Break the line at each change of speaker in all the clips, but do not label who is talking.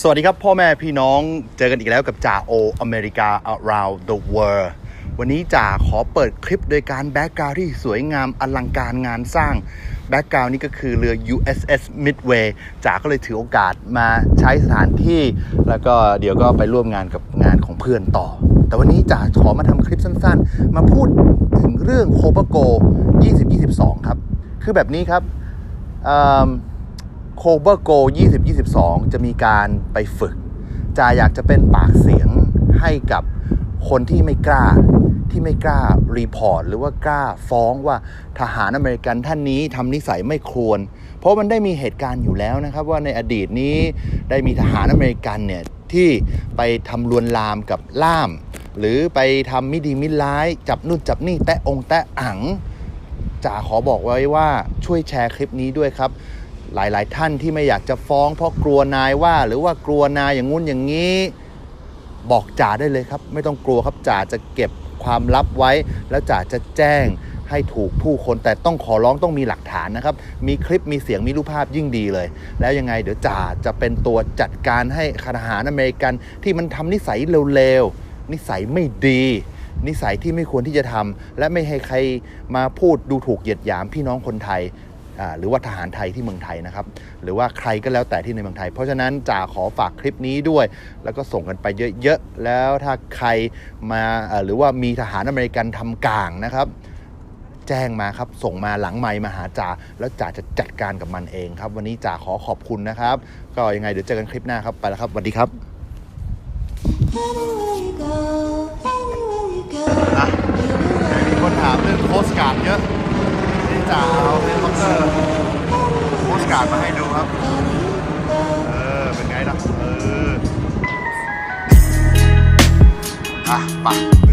สวัสดีครับ พ่อแม่พี่น้องเจอกันอีกแล้วกับจ่าโออเมริกา around the world วันนี้จ่าขอเปิดคลิปโดยการแบ็กกราวที่สวยงามอลังการงานสร้าง แบ็กกราวนี้ก็คือเรือ USS Midway จ่าก็เลยถือโอกาสมาใช้สถานที่ แล้วก็เดี๋ยวก็ไปร่วมงานกับงานของเพื่อนต่อ แต่วันนี้จ่าขอมาทำคลิปสั้นๆ มาพูดถึงเรื่องโคเปโก 2022 ครับ คือแบบนี้ครับ โคเบอร์โก2022 จะมีการไปฝึกจาอยากจะเป็นปากเสียงให้กับคนที่ไม่กล้าที่ไม่กล้ารีพอร์ตหรือว่ากล้าฟ้องว่าทหารอเมริกันท่านนี้ทำนิสัยไม่ควร เพราะมันได้มีเหตุการณ์อยู่แล้วนะครับ ว่าในอดีตนี้ได้มีทหารอเมริกันเนี่ยที่ไปทำลวนลามกับล่าม หรือไปทำม่ดีม่ร้าย จับนู่นจับนี่แตะองค์แตะอังจ๋าขอบอกไว้ว่าช่วยแชร์คลิปนี้ด้วยครับ หลาย ๆ ท่านที่ไม่อยากจะฟ้อง เพราะกลัวนายว่า หรือว่ากลัวนายอย่างงู้นอย่างนี้ บอกจ๋าได้เลยครับ ไม่ต้องกลัวครับจ๋าจะเก็บความลับไว้ แล้วจ๋าจะแจ้งให้ถูกผู้คนแต่ต้องขอร้องต้องมีหลักฐานนะครับ มีคลิปมีเสียงมีรูปภาพยิ่งดีเลย แล้วยังไงเดี๋ยวจ๋าจะเป็นตัวจัดการให้ทหารอเมริกัน ที่มันทำนิสัยเร็วๆนิสัยไม่ดี นิสัยที่ไม่ควรที่จะทำและไม่ให้ใครมาพูดดูถูกเหยียดหยามพี่น้องคนไทย หรือว่าทหารไทยที่เมืองไทยนะครับ หรือว่าใครก็แล้วแต่ที่ในเมืองไทย เพราะฉะนั้นจ่าขอฝากคลิปนี้ด้วย แล้วก็ส่งกันไปเยอะๆ แล้วถ้าใครมาหรือว่ามีทหารอเมริกันทำกลางนะครับแจ้งมาครับ ส่งมาหลังไมค์มาหาจ่าแล้วจ่าจะจัดการกับมันเองครับ วันนี้จ่าขอขอบคุณนะครับ ก็ยังไงเดี๋ยวเจอกันคลิปหน้าครับไปแล้วครับสวัสดีครับ ไงล่ะเอออะไป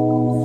Oh.